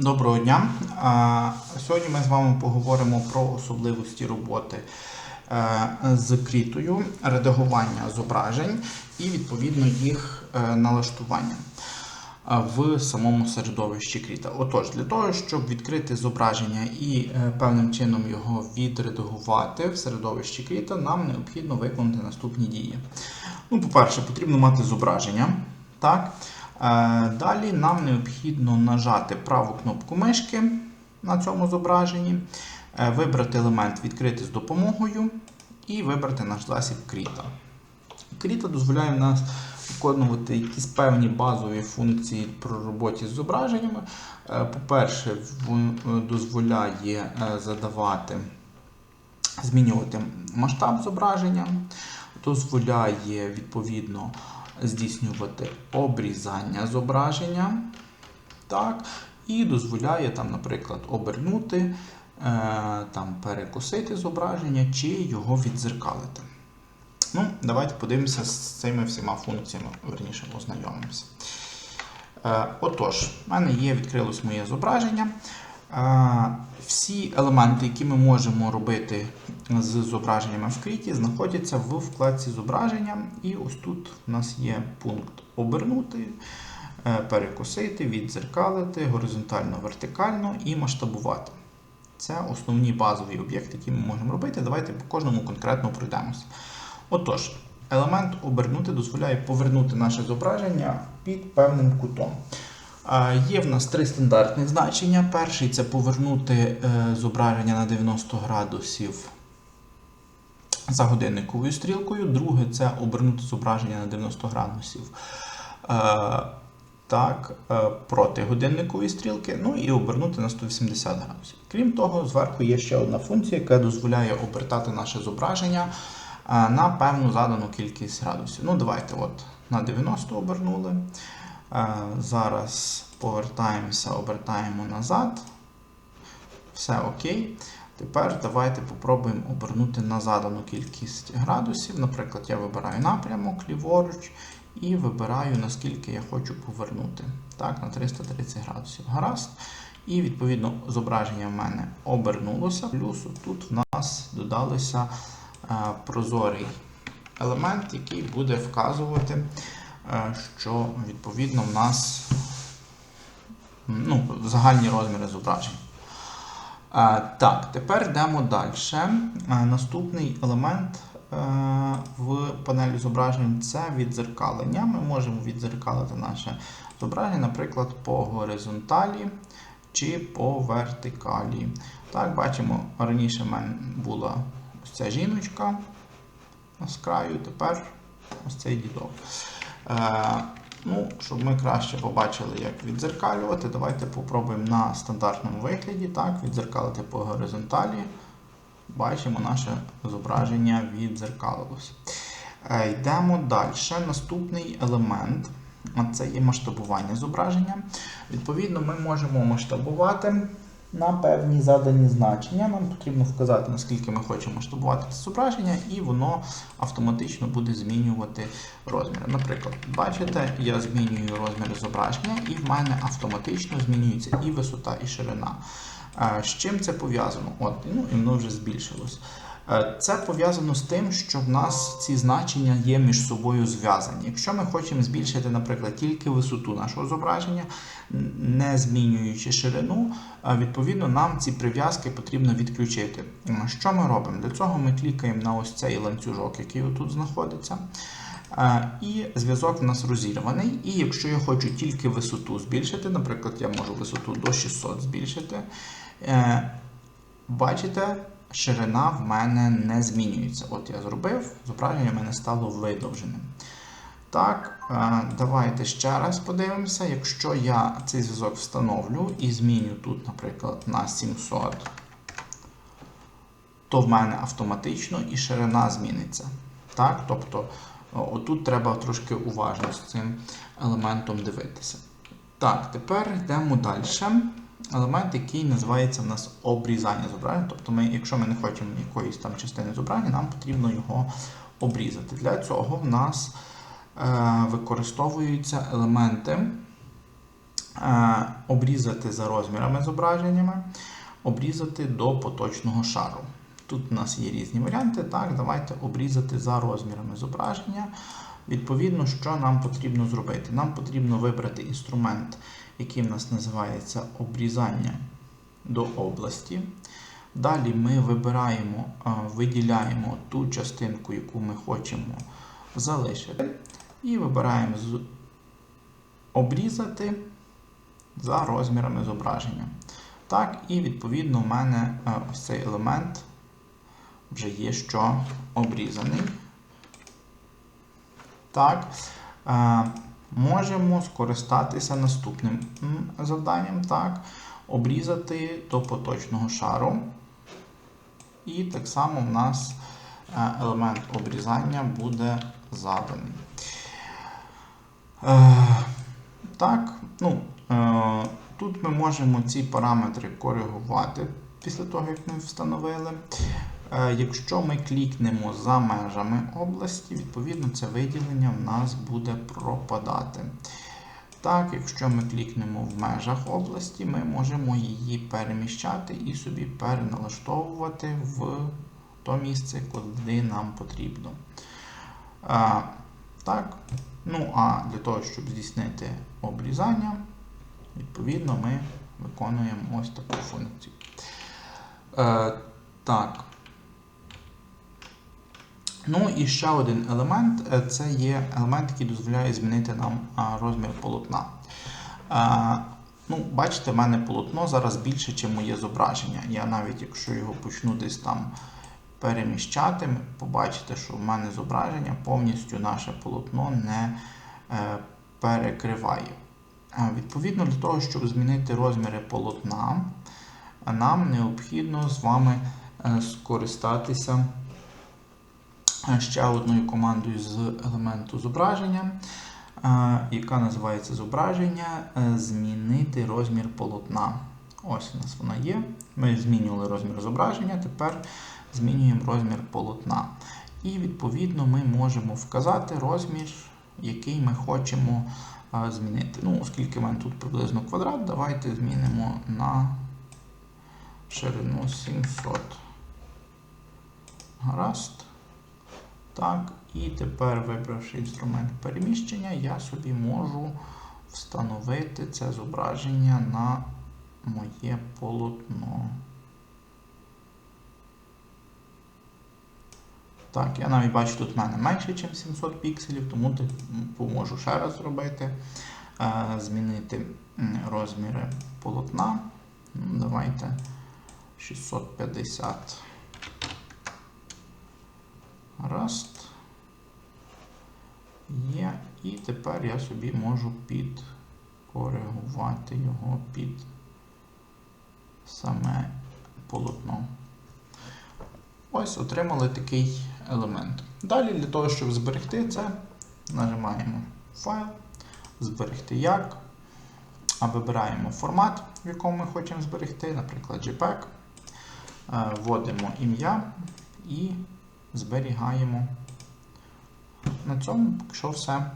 Доброго дня. Сьогодні ми з вами поговоримо про особливості роботи е, з крітою, редагування зображень і відповідно їх е, налаштування е, в самому середовищі кріта. Отож, для того, щоб відкрити зображення і певним чином його відредагувати в середовищі кріта, нам необхідно виконати наступні дії. Ну, по-перше, потрібно мати зображення. Так. Е, Далі нам необхідно нажати праву кнопку мишки на цьому зображенні, е, вибрати елемент Відкрити з допомогою і вибрати наш засіб Кріта. Кріта дозволяє нас виконувати якісь певні базові функції при роботі з зображеннями. Е, По-перше, дозволяє задавати, змінювати масштаб зображення, дозволяє відповідно здійснювати обрізання зображення. Так, і дозволяє, там, наприклад, обернути, е, там, перекосити зображення чи його відзеркалити. Ну, Давайте подивимося з цими всіма функціями, верніше ознайомимося. Е, отож, в мене є, відкрилось моє зображення. Всі елементи, які ми можемо робити з зображеннями в кріті, знаходяться в вкладці зображення. І ось тут у нас є пункт обернути, е, перекосити, віддзеркалити, горизонтально, вертикально і масштабувати. Це основні базові об'єкти, які ми можемо робити. Давайте по кожному конкретно пройдемося. Отож, елемент обернути дозволяє повернути наше зображення під певним кутом. Є в нас три стандартні значення. Перший це повернути е, зображення на 90 градусів за годинниковою стрілкою. Друге це обернути зображення на 90 градусів е, так, е, проти годинникової стрілки. Ну і обернути на 180 градусів. Крім того, зверху є ще одна функція, яка дозволяє обертати наше зображення на певну задану кількість градусів. Ну, давайте от на 90 обернули. Зараз повертаємося, обертаємо назад. Все окей. Тепер давайте попробуємо обернути на задану кількість градусів. Наприклад, я вибираю напрямок ліворуч і вибираю, наскільки я хочу повернути. Так, на 330 градусів. Гаразд. І відповідно зображення в мене обернулося. Плюс тут в нас додалося е, прозорий елемент, який буде вказувати, що відповідно в нас ну, загальні розміри зображень. Так, тепер йдемо далі. Наступний елемент е, в панелі зображень це відзеркалення. Ми можемо відзеркалити наше зображення, наприклад, по горизонталі чи по вертикалі. Так, бачимо, раніше в мене була ось ця жіночка з краю, тепер ось цей дідок. Е, Ну, щоб ми краще побачили, як відзеркалювати, давайте попробуємо на стандартному вигляді. Так, відзеркалити по горизонталі. Бачимо, наше зображення відзеркалилося. Е, Йдемо далі. Наступний елемент це є масштабування зображення. Відповідно, ми можемо масштабувати на певні задані значення. Нам потрібно вказати, наскільки ми хочемо масштабувати це зображення, і воно автоматично буде змінювати розміри. Наприклад, бачите, я змінюю розміри зображення, і в мене автоматично змінюється і висота, і ширина. Е, З чим це пов'язано? От, ну і воно вже збільшилось. Е, Це пов'язано з тим, що в нас ці значення є між собою зв'язані. Якщо ми хочемо збільшити, наприклад, тільки висоту нашого зображення, не змінюючи ширину, е, відповідно нам ці прив'язки потрібно відключити. Що ми робимо? Для цього ми клікаємо на ось цей ланцюжок, який тут знаходиться. Е, І зв'язок в нас розірваний. І якщо я хочу тільки висоту збільшити, наприклад, я можу висоту до 600 збільшити. Бачите, ширина в мене не змінюється. От я зробив, зображення в мене стало видовженим. Так, е, давайте ще раз подивимося. Якщо я цей зв'язок встановлю і зміню тут, наприклад, на 700, то в мене автоматично і ширина зміниться. Так, тобто, о, отут треба трошки уважно з цим елементом дивитися. Так, тепер йдемо далі. Елемент, який називається в нас обрізання зображення. Тобто, ми, якщо ми не хочемо якоїсь там частини зображення, нам потрібно його обрізати. Для цього в нас е, використовуються елементи е, обрізати за розмірами зображеннями, обрізати до поточного шару. Тут у нас є різні варіанти. Так, давайте обрізати за розмірами зображення. Відповідно, що нам потрібно зробити? Нам потрібно вибрати інструмент, який в нас називається обрізання до області. Далі ми вибираємо, виділяємо ту частинку, яку ми хочемо залишити, і вибираємо обрізати за розмірами зображення. Так, і відповідно в мене ось цей елемент вже є, що обрізаний. Так. Можемо скористатися наступним завданням. Так. Обрізати до поточного шару. І так само в нас е, елемент обрізання буде заданий. Е, Так, ну, е, тут ми можемо ці параметри коригувати після того, як ми встановили. Е, Якщо ми клікнемо за межами області, відповідно це виділення в нас буде пропадати. Так, якщо ми клікнемо в межах області, ми можемо її переміщати і собі переналаштовувати в то місце, куди нам потрібно. А, так, ну а для того, щоб здійснити обрізання, відповідно, ми виконуємо ось таку функцію. Е, так. Ну і ще один елемент е, це є елемент, який дозволяє змінити нам розмір полотна. Ну, Бачите, в мене полотно зараз більше, ніж моє зображення. Я навіть якщо його почну десь там переміщати, побачите, що в мене зображення повністю наше полотно не е, перекриває. Відповідно, для того, щоб змінити розміри полотна, нам необхідно з вами е, скористатися ще одною командою з елементу зображення, е, яка називається зображення е, змінити розмір полотна. Ось у нас вона є. Ми змінювали розмір зображення, тепер змінюємо розмір полотна. І відповідно ми можемо вказати розмір, який ми хочемо е, змінити. Ну, оскільки в мене тут приблизно квадрат, давайте змінимо на ширину 700. Гаразд. Так, і тепер, вибравши інструмент переміщення, я собі можу встановити це зображення на моє полотно. Так, я навіть бачу, тут в мене менше, ніж 700 пікселів, тому ти- поможу ще раз зробити. Е, Змінити розміри полотна. Ну, Давайте 650. Гаразд. Є. І тепер я собі можу підкоригувати його під саме полотно. Ось отримали такий елемент. Далі для того, щоб зберегти це, нажимаємо Файл, зберегти як. А вибираємо формат, в якому ми хочемо зберегти, наприклад, JPEG. Е, Вводимо ім'я і зберігаємо. На цьому, якщо все.